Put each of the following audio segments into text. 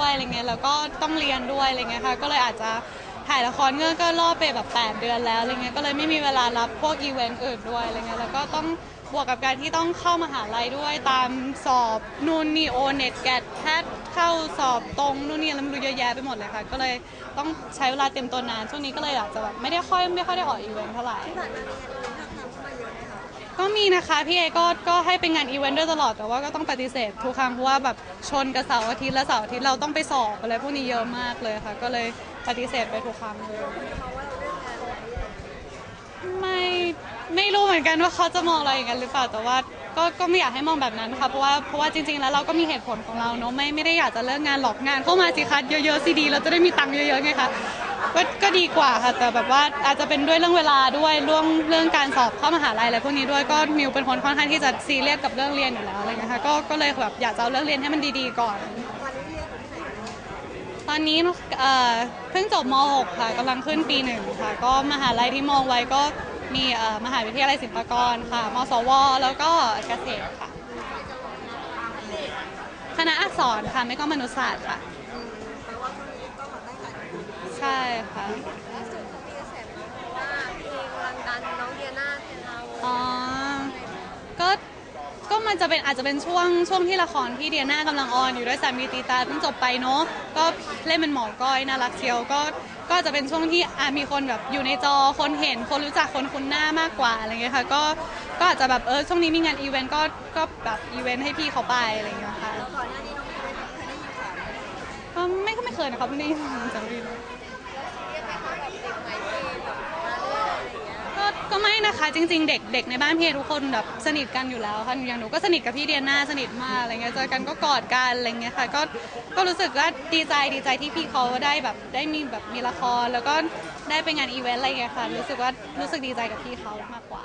ด้วยอะไรเงี้ยแล้วก็ต้องเรียนด้วยอะไรเงี้ยค่ะก็เลยอาจจะถ่ายละครเงื่อนก็รอไปแบบ 8 เดือนแล้วอะไรเงี้ยก็เลยไม่มีเวลารับพวกอีเวนต์อื่นด้วยอะไรเงี้ยแล้วก็ต้องบวกกับการที่ต้องเข้ามหาลัยด้วยตามสอบนู่นนี่โอเน็ตแกดแพทเข้าสอบตรงนู่นนี่แล้วไม่รู้เยอะแยะไปหมดเลยค่ะ ก็เลยต้องใช้เวลาเตรียมตัวนานช่วงนี้ก็เลยอาจจะแบบไม่ได้ค่อยไม่ค่อยได้ออกอีเวนต์เท่าไหร่ ก็มีนะคะพี่เอก็ก็ให้เป็นงานอีเวนต์ด้วยตลอดแต่ว่าก็ต้องปฏิเสธทุกครั้งเพราะว่าแบบชนกับเสาร์อาทิตย์และเสาร์อาทิตย์เราต้องไปสอบอะไรพวกนี้เยอะมากเลยค่ะ ก็เลยปฏิเสธไปทุกครั้งเลยไม่ไม่รู้เหมือนกันว่าเขาจะมองอะไรอย่างนั้นหรือเปล่าแต่ว่าก็ก็ไม่อยากให้มองแบบนั้นค่ะเพราะว่าเพราะว่าจริง ๆ แล้วเราก็มีเหตุผลของเราเนอะไม่ไม่ได้อยากจะเลิกงานหลอกงานเข้ามาสิคะเยอะๆซีดีเราจะได้มีตังค์เยอะๆไงคะ ก็ก็ดีกว่าค่ะแต่แบบว่าอาจจะเป็นด้วยเรื่องเวลาด้วยเรื่องเรื่องการสอบเข้ามหาลัยอะไรพวกนี้ด้วยก็มิวเป็นคนค่อนข้างที่จะซีเรียสกับเรื่องเรียนอยู่แล้วอะไรเงี้ยค่ะก็ก็เลยแบบอยากจะเอาเรื่องเรียนให้มันดีๆก่อน ตอนนี้เอ่อเพิ่งจบม .6 ค่ะกำลังขึ้นปีหนึ่งค่ะ ก็มหาลัยที่มองไว้ก็มีเอ่อมหาวิทยาลัยศิลปากรค่ะ มสว แล้วก็เกษตรค่ะ คณะอักษรค่ะ ไม่ก็มนุษยศาสตร์ค่ะ ใช่ค่ะ ล่าสุดเขามีกระแสมาเพราะว่าพี่เองกำลังดันน้องเดียนาแทนเราอ๋อ ก็ ก็มันจะเป็นอาจจะเป็นช่วงช่วงที่ละครที่เดียน่ากำลังออนอยู่ด้วยสามีตีตาเพิ่งจบไปเนาะ ก็เล่นเป็นหมอก้อยน่ารักเชียว ก็ ก็จะเป็นช่วงที่อะมีคนแบบอยู่ในจอ คนเห็น คนรู้จัก คนคุ้นหน้ามากกว่าอะไรเงี้ยค่ะ ก็ ก็อาจจะแบบเออช่วงนี้มีงานอีเวนต์ก็ ก็แบบอีเวนต์ให้พี่เขาไปอะไรเงี้ยค่ะ แล้วก่อนหน้านี้น้องเดียนาเคยได้ยินข่าวไหม ก็ไม่ก็ไม่เคยนะคะไม่ได้ยินจำไม่ได้เรียกไไม่นะคะจริง ๆ เด็กเด็กในบ้านพี่เอทุกคนแบบสนิทกันอยู่แล้วค่ะอย่างหนูก็สนิทกับพี่เดียน่าสนิทมากอะไรเงี้ยเจอกันก็กอดกันอะไรเงี้ยค่ะก็ก็รู้สึกว่าดีใจดีใจที่พี่เขาได้แบบได้มีแบบมีละครแล้วก็ได้ไปงานอีเวนต์อะไรเงี้ยค่ะรู้สึกว่ารู้สึกดีใจกับพี่เขามากกว่า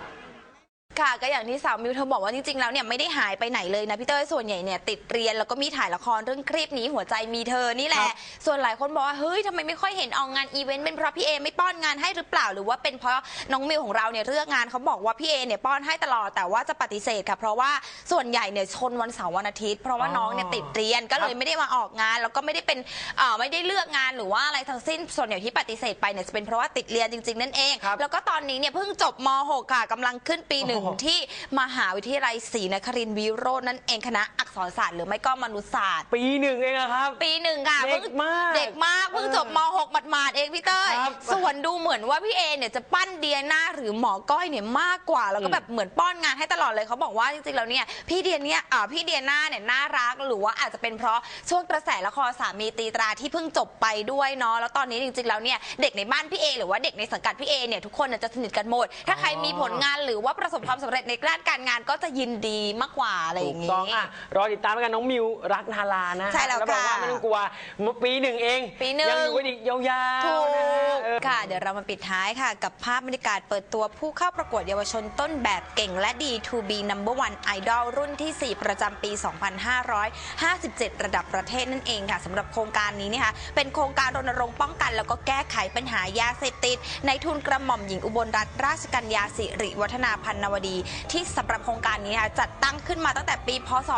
ค่ะก็อย่างที่สาวมิวเธอบอกว่าจริงๆแล้วเนี่ยไม่ได้หายไปไหนเลยนะพี่เต้ยส่วนใหญ่เนี่ยติดเรียนแล้วก็มีถ่ายละครเรื่องคลิปนี้หัวใจมีเธอนี่แหละส่วนหลายคนบอกว่าเฮ้ยทำไมไม่ค่อยเห็นออกงานอีเวนต์เป็นเพราะพี่เอไม่ป้อนงานให้หรือเปล่า หรือว่าเป็นเพราะน้องมิวของเราเนี่ยเลือกงานเขาบอกว่าพี่เอเนี่ยป้อนให้ตลอดแต่ว่าจะปฏิเสธค่ะเพราะว่าส่วนใหญ่เนี่ยชนวันเสาร์วันอาทิตย์ เพราะว่าอ๋อน้องเนี่ยติดเรียนก็เลยไม่ได้มาออกงาน แล้วก็ไม่ได้เป็นเอ่อไม่ได้เลือกงานหรือว่าอะไรทั้งสิ้นส่วนใหญ่ที่ปฏิเสธไปเนี่ยจะเป็นเพราะว่าติดเรียนจริง ๆ นั่นเองครับแล้วก็ตอนนี้เนี่ยเพิ่งจบม .6 ค่ะกำลังขึ้นปีหนึ่งโอ้โหที่มหาวิทยาลัยศรีนครินทร์วิโรจน์นั่นเองคณะอักษรศาสตร์หรือไม่ก็มนุษยศาสตร์ ปีหนึ่งเองอะครับ ปีหนึ่งค่ะเด็กพิ่งมากเด็กมากเพิ่งจบม .6 หมาดๆเองพี่เต้ยครับส่วนดูเหมือนว่าพี่เอเนี่ยจะปั้นเดียนาหรือหมอก้อยเนี่ยมากกว่า แล้วก็อืมแบบเหมือนป้อนงานให้ตลอดเลยเขาบอกว่าจริงๆแล้วเนี่ยพี่เดียเนี่ยอ่าพี่เดียนาเนี่ยน่ารักหรือว่าอาจจะเป็นเพราะช่วงกระแสละครสามีตีตราที่เพิ่งจบไปด้วยเนาะแล้วตอนนี้จริงๆแล้วเนี่ยเด็กในบ้านพี่เอหรือว่าเด็กในสังกัดพี่เอเนี่ยทุกคนน่ะจะสนิทกันหมดถ้าใครมีผลงานหรือว่าประสบความสำเร็จในด้านการงานก็จะยินดีมากกว่าอะไรอถูย่ากงนี้ ต้องอะรอติดตามกันน้องมิวรักนารานะใช่แล้วบอกว่าค่ะไม่ต้องกลัวปีหนึ่งเองปีหนึ่ง ยังอยู่กันอีกยาวๆถูนะฮะกเออค่ะ เดี๋ยวเรามาปิดท้ายค่ะ กับภาพบรรยากาศเปิดตัวผู้เข้าประกวดเยาวชนต้นแบบเก่งและดี to be number one idol รุ่นที่ 4 ประจำปี 2557 ระดับประเทศนั่นเองค่ะสำหรับโครงการนี้นะคะเป็นโครงการรณรงค์ป้องกัน แล้วก็แก้ไขปัญหายาเสพติด ในทุนกระหม่อมหญิงอุบลรัตนราชกัญญาสิริวัฒนาพันนวดี ที่สำหรับโครงการนี้นะคะจัดตั้งขึ้นมาตั้งแต่ปี พศ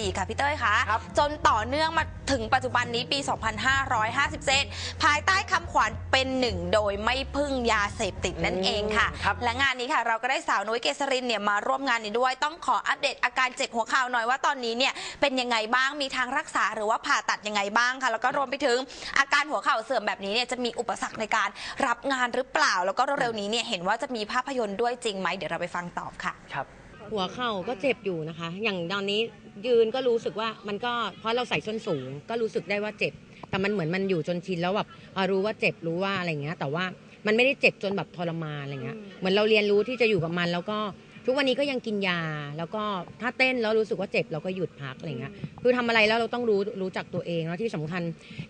2554 ค่ะพี่เต้ยคะครับจนต่อเนื่องมาถึงปัจจุบันนี้ปี 2557ภายใต้คำขวัญเป็นหนึ่งโดยไม่พึ่งยาเสพติดนั่นเองค่ะ ครับ และงานนี้ค่ะเราก็ได้สาวนุ้ยเกษรินเนี่ยมาร่วมงานนี้ด้วย ต้องขออัปเดตอาการเจ็บหัวเข่าหน่อยว่าตอนนี้เนี่ยเป็นยังไงบ้าง มีทางรักษาหรือว่าผ่าตัดยังไงบ้างค่ะ แล้วก็รวมไปถึงอาการหัวเข่าเสื่อมแบบนี้เนี่ยจะมีอุปสรรคในการรับงานหรือเปล่า แล้วก็เร็วๆนี้เนี่ยเห็นว่าจะมีภาพยนตร์ด้วยจริงไหมเดี๋ยวเราไปฟังตอบค่ะ ครับ หัวเข่าก็เจ็บอยู่นะคะ อย่างตอนนี้ยืนก็รู้สึกว่ามันก็เพราะเราใส่ส้นสูงก็รู้สึกได้ว่าเจ็บ แต่มันเหมือนมันอยู่จนชินแล้วแบบเอ่อรู้ว่าเจ็บรู้ว่าอะไรเงี้ย แต่ว่ามันไม่ได้เจ็บจนแบบทรมานอะไรเงี้ยเหมือนเราเรียนรู้ที่จะอยู่กับมัน แล้วก็ทุกวันนี้ก็ยังกินยา แล้วก็ถ้าเต้นแล้วรู้สึกว่าเจ็บเราก็หยุดพักอะไรเงี้ยคือทำอะไรแล้วเราต้องรู้รู้จักตัวเองแล้วที่สำคัญ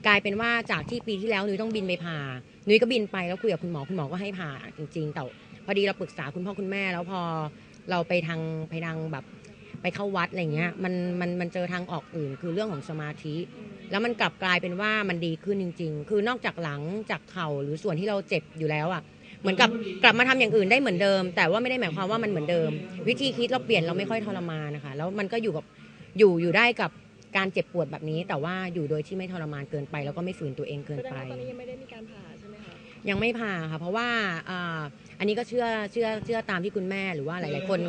กลายเป็นว่าจากที่ปีที่แล้วนุ้ยต้องบินไปผ่านุ้ยก็บินไปแล้วคุยกับคุณหมอคุณหมอก็ให้ผ่าจริง ๆ แต่พอดีเราปรึกษาคุณพ่อคุณแม่ แล้วพอเราไปทางไปทางแบบไปเข้าวัดอะไรเงี้ยมันมันมันเจอทางออกอื่นคือเรื่องของสมาธิ แล้วมันกลับกลายเป็นว่ามันดีขึ้นจริง ๆ คือนอกจากหลังจากเข่าหรือส่วนที่เราเจ็บอยู่แล้วอะเหมือนกับกลับมาทำอย่างอื่นได้เหมือนเดิม แต่ว่าไม่ได้หมายความว่ามันเหมือนเดิม วิธีคิดเราเปลี่ยนเราไม่ค่อยทรมานนะคะ แล้วมันก็อยู่กับอยู่อยู่ได้กับการเจ็บปวดแบบนี้ แต่ว่าอยู่โดยที่ไม่ทรมานเกินไป แล้วก็ไม่ฝืนตัวเองเกินแสดงไปว่าตอนนี้ยังไม่ได้มีการผ่าใช่ไหมคะยังไม่ผ่าค่ะเพราะว่า อันนี้ก็เชื่อเชื่อเชื่อตามที่คุณแม่หรือว่าหลาย ๆ คน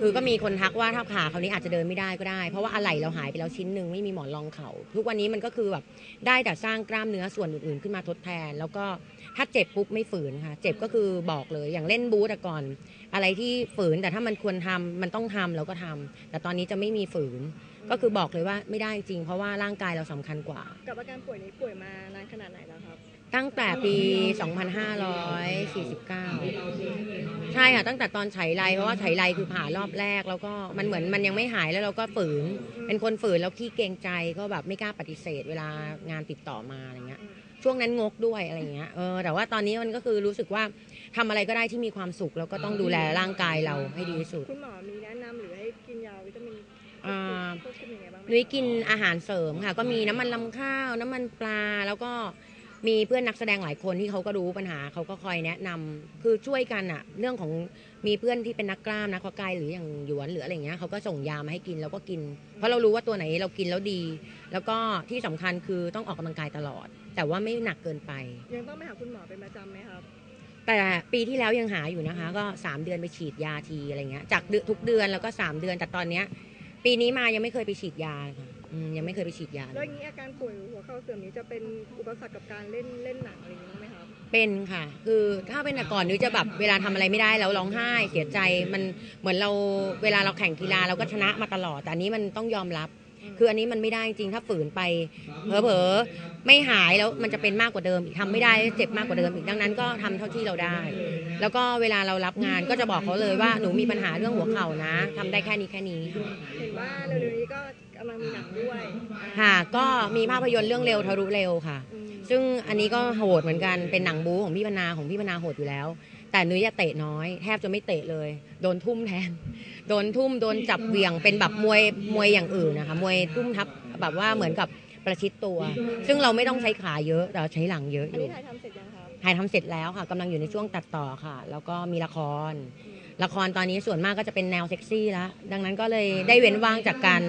คือก็มีคนทักว่าถ้าผ่าครานี้อาจจะเดินไม่ได้ก็ได้ เพราะว่าอะไหล่เราหายไปแล้วชิ้นหนึ่งไม่มีหมอนรองเขา่าทุกวันนี้มันก็คือแบบได้แต่สร้างกล้ามเนื้อส่วนอื่น ๆ ขึ้นมาทดแทน แล้วก็ถ้าเจ็บปุ๊บไม่ฝืนค่ะ เจ็บก็คือบอกเลยอย่างเล่นบูธอะก่อน อะไรที่ฝืนแต่ถ้ามันควรทำมันต้องทำเราก็ทำแต่ตอนนี้จะไม่มีฝืน ก็คือบอกเลยว่าไม่ได้จริง เพราะว่าร่างกายเราสำคัญกว่า กับอาการป่วยนี้ป่วยมานานข ตั้งแต่ปี 2549 ใช่ค่ะ ตั้งแต่ตอนไฉไลเพราะว่าไฉไลคือผ่ารอบแรก แล้วก็มันเหมือนมันยังไม่หายแล้วเราก็ฝืน เป็นคนฝืนแล้วขี้เกรงใจก็แบบไม่กล้าปฏิเสธ เวลางานติดต่อมาอะไรเงี้ย ช่วงนั้นงกด้วยอะไรเงี้ย เออ แต่ว่าตอนนี้มันก็คือรู้สึกว่าทำอะไรก็ได้ที่มีความสุขแล้วก็ต้องดูแลร่างกายเราให้ดีที่สุด คุณหมอมีแนะนำหรือให้กินยาวิตามินอ่าควบคุมยังไงบ้างไหมนุ้ยกินอาหารเสริมค่ะ ก็มีน้ำมันลำข้าว น้ำมันปลาแล้วก็ มีเพื่อนนักแสดงหลายคนที่เขาก็รู้ปัญหาเขาก็คอยแนะนำคือช่วยกันอะเรื่องของมีเพื่อนที่เป็นนักกล้ามนักเพาะกายหรืออย่างหยวนหรืออะไรอย่างเงี้ยเขาก็ส่งยามาให้กินแล้วก็กิน เพราะเรารู้ว่าตัวไหนเรากินแล้วดี แล้วก็ที่สำคัญคือต้องออกกำลังกายตลอด แต่ว่าไม่หนักเกินไป ยังต้องไปหาคุณหมอเป็นประจำไหมครับแต่ปีที่แล้วยังหาอยู่นะคะ ก็ 3 เดือนไปฉีดยาทีอะไรเงี้ยจากเดือนทุกเดือนแล้วก็ 3 เดือนแต่ตอนเนี้ยปีนี้มายังไม่เคยไปฉีดยาเลยค่ะ อืมยังไม่เคยไปฉีดยาเลแล้วยอย่างนี้อาการป่วยหัวเข่าเสื่อมนี้จะเป็นอุปสรรคกับการเล่นเล่นหนังอะไรอย่างนี้บ้างไหมครับเป็นค่ะ คือถ้าเป็นแต่ก่อนนุ้ยจะแบบเวลาทำอะไรไม่ได้แล้วร้องไห้เสียใจมันเหมือนเราเวลาเราแข่งกีฬาเราก็ชนะมาตลอด แต่อันนี้มันต้องยอมรับ คืออันนี้มันไม่ได้จริงถ้าฝืนไปเผลอๆไม่หายแล้วมันจะเป็นมากกว่าเดิมอีกทำไม่ได้เจ็บมากกว่าเดิมอีกดังนั้นก็ทำเท่าที่เราได้ แล้วก็เวลาเรารับงานก็จะบอกเขาเลยว่าหนูมีปัญหาเรื่องหัวเข่านะทำได้แค่นี้แค่นี้ค่ะเห็นว่าเร็วๆนี้ก็กำลังมีหนังด้วยค่ะ ก็มีภาพยนตร์เรื่องเร็วทะลุเร็วค่ะอืมซึ่งอันนี้ก็โหดเหมือนกันเป็นหนังบู๊ของพี่พนาของพี่พนาโหดอยู่แล้ว แต่นุ้ยจะเตะน้อย แทบจะไม่เตะเลย โดนทุ่มแทน โดนทุ่มโดนจับเหวี่ยงเป็นแบบมวยมวยอย่างอื่นนะคะมวยทุ่มทับแบบว่าเหมือนกับประชิดตัว ซึ่งเราไม่ต้องใช้ขาเยอะแต่เราใช้หลังเยอะอัอนยู่นี้ถ่ายทำเสร็จยังครับถ่ายทำเสร็จแล้วค่ะกำลังอยู่ในช่วงตัดต่อค่ะ แล้วก็มีละคร ละครตอนนี้ส่วนมากก็จะเป็นแนวเซ็กซี่แล้วดังนั้นก็เลยได้เว้นว่างจากการ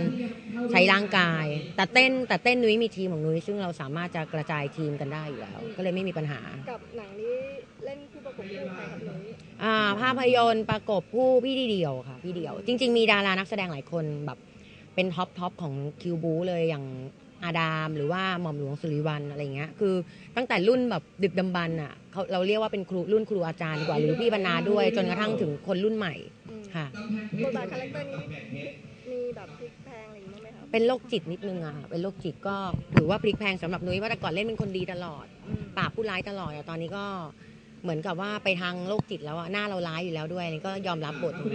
ใช้ร่างกาย แต่เต้นแต่เต้นนุ้ยมีทีมของนุ้ยซึ่งเราสามารถจะกระจายทีมกันได้อยู่แล้ว ก็เลยไม่มีปัญหา กับหนังนี้เล่นคู่ประกบคู่ใครครับนุ้ยอ่าภาพยนตร์ประกบผู้พี่ดีเดียวค่ะ พี่เดียว จริง ๆ มีดารานักแสดงหลายคนแบบเป็นท็อปท็อปของคิวบูเลยอย่าง อาดาม หรือว่าหม่อมหลวงสุริวันอะไรเงี้ยคือตั้งแต่รุ่นแบบดึกดำบรรพ์อะเขาเราเรียกว่าเป็นครูรุ่นครูอาจารย์ดีกว่าหรือพี่บรรณาด้วย จนกระทั่งถึงคนรุ่นใหม่อืมค่ะบทบาทคาแรคเตอร์นี้มีแบบพลิกแพลงอะไรอย่างนี้บ้างไหมครับเป็นโรคจิตนิดนึงอะค่ะเป็นโรคจิตก็ถือว่าพลิกแพลงสำหรับนุ้ยว่าแต่ก่อนเล่นเป็นคนดีตลอดอืมปราบผู้ร้ายตลอดแต่ตอนนี้ก็ เหมือนกับว่าไปทางโรคจิตแล้วอะหน้าเราร้ายอยู่แล้วด้วยอันนี้ก็ยอมรับบทปี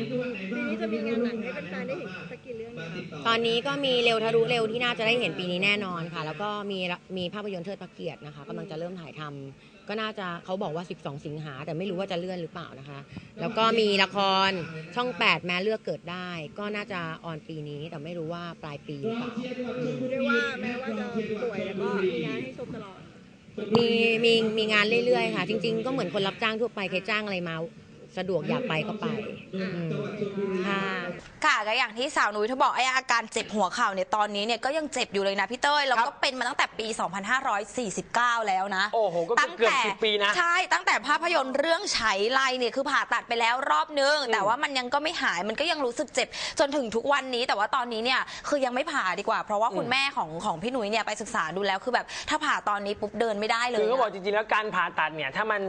นี้จะมีงานหนังให้แฟนๆได้เห็นสักกี่เรื่องนะครับตอนนี้ก็มีเร็วทะลุเร็วที่น่าจะได้เห็นปีนี้แน่นอนค่ะ แล้วก็มีมีภาพยนตร์เทิดพระเกียรตินะคะกำลังจะเริ่มถ่ายทำก็น่าจะเขาบอกว่า 12 สิงหา แต่ไม่รู้ว่าจะเลื่อนหรือเปล่านะคะ แล้วก็มีละครช่อง 8 แม้เลือกเกิดได้ ก็น่าจะออนปีนี้แต่ไม่รู้ว่าปลายปีหรือเปล่าอืมเรียกว่าแม้ว่าจะป่วยแล้วก็มีงานให้ชมตลอด มีมีมีงานเรื่อยๆค่ะ จริง ๆ ก็เหมือนคนรับจ้างทั่วไปใครจ้างอะไรมา สะดวกอยากไปก็ไปอืมค่ะ ค่ะก็อย่างที่สาวนุ้ยเธอบอกไอ้อาการเจ็บหัวเข่าเนี่ยตอนนี้เนี่ยก็ยังเจ็บอยู่เลยนะพี่เต้ยแล้วครัก็เป็นมาตั้งแต่ปี 2549 แล้วนะโอ้โหก็เกือบสิบปีนะใช่ตั้งแต่ภาพยนตร์เรื่องไฉไลเนี่ยคือผ่าตัดไปแล้วรอบนึง แต่ว่ามันยังก็ไม่หายมันก็ยังรู้สึกเจ็บจนถึงทุกวันนี้ แต่ว่าตอนนี้เนี่ยคือยังไม่ผ่าดีกว่า เพราะว่าคุณแม่ของของพี่หนุ่ยเนี่ยไปศึกษาดูแล้วคือแบบถ้าผ่าตอนนี้ปุ๊บเดินไม่ได้เลยคือเขาบอกจริงๆแล้วการผ่าตัดเนี่ยถ้ามัน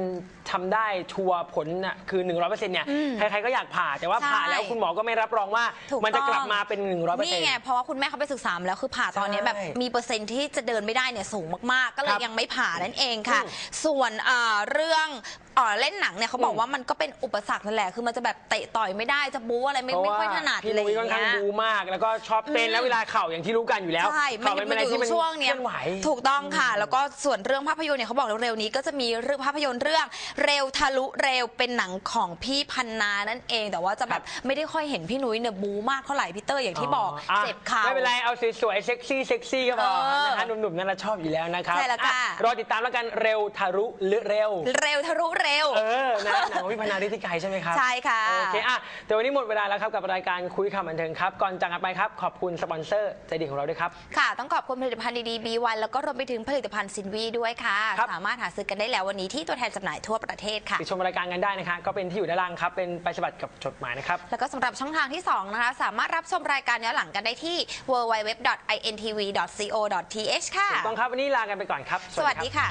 ทำได้ชัวร์ผลน่ะคือ100%เนี่ยใครๆก็อยากผ่าแต่ว่าผ่าแล้วคุณหมอก็ไม่รับรองว่าถูกมันจะต้องกลับมาเป็น 100%นี่ไงเพราะว่าคุณแม่เขาไปศึกษามาแล้วคือผ่าตอนนี้ใช่แบบมีเปอร์เซ็นต์ที่จะเดินไม่ได้เนี่ยสูงมากๆ ก็เลคยรับยังไม่ผ่านั่นเองค่ะอืมส่วนเอ่อเรื่องเอ่อเล่นหนังเนี่ยเขาบอกอืมว่ามันก็เป็นอุปสรรคนั่นแหละคือมันจะแบบเตะต่อยไม่ได้จะบู๊อะไรไม่ไม่ค่อยถนัดพี่อะไรนุ้อยค่อนย่างข้างเงี้ย บูมาก แล้วก็ชอบเต้นอืมแล้วเวลาเข่าอย่างที่รู้กันอยู่แล้วใช่เข่าเป็นอะไรที่มันช่วงเนี้ยเคลื่อนไหว ถูกต้องค่ะ แล้วก็ส่วนเรื่องภาพยนตร์เนี่ยเขาบอกเร็วๆนี้ก็จะมีเรื่องภาพยนตร์เรื่องเร็วทะลุเร็วเป็นหนังของพี่พันนานั่นเอง แต่ว่าจะแบบไม่ได้ค่อยเห็นพี่นุ้ยเนี่ยบูมากเท่าไหร่พี่เตอร์อย่างที่บอกะเจ็บเข่า ไม่เป็นไร เอาสวยๆ เซ็กซี่เซ็กซี่ก็พอเออนะคะหนุ่มๆนั่นเราชอบอยู่แล้วนะครับใช่แล้วค่ะ อ่รอติดตามแล้วกันเร็วทะลุหรือเร็ว เร็วทะลุเร็ว เออนะหนังของพี่พนาฤทธิไกรใช่ไหมครับใช่ค่ะ โอเคอะแต่วันนี้หมดเวลาแล้วครับกับรายการคุยข่าวบันเทิงครับ ก่อนจากกันไปครับ ขอบคุณสปอนเซอร์ใจดีของเราด้วยครับ ค่ะ ต้องขอบคุณผลิตภัณฑ์ดีๆ B1 แล้วก็รวมไปถึงผลิตภัณฑ์ซินวีด้วยค่ะ ครับ สามารถหาซื้อกันได้แล้ววันนี้ที่ตัวแทนจำหน่ายทั่วประเทศค่ะ ติดชมรายการกันได้นะคะก็เป็นที่อยู่ด้านล่างครับเป็นไปฉบับกับจดหมายนะครับ แล้วก็สำหรับช่องทางที่ 2 นะคะ สามารถรับชมรายการย้อนหลังกันได้ที่ www.intv.co.th ค่ะ ถูกต้องครับวันนี้ลากันไปก่อนครับสวัสดีค่ะ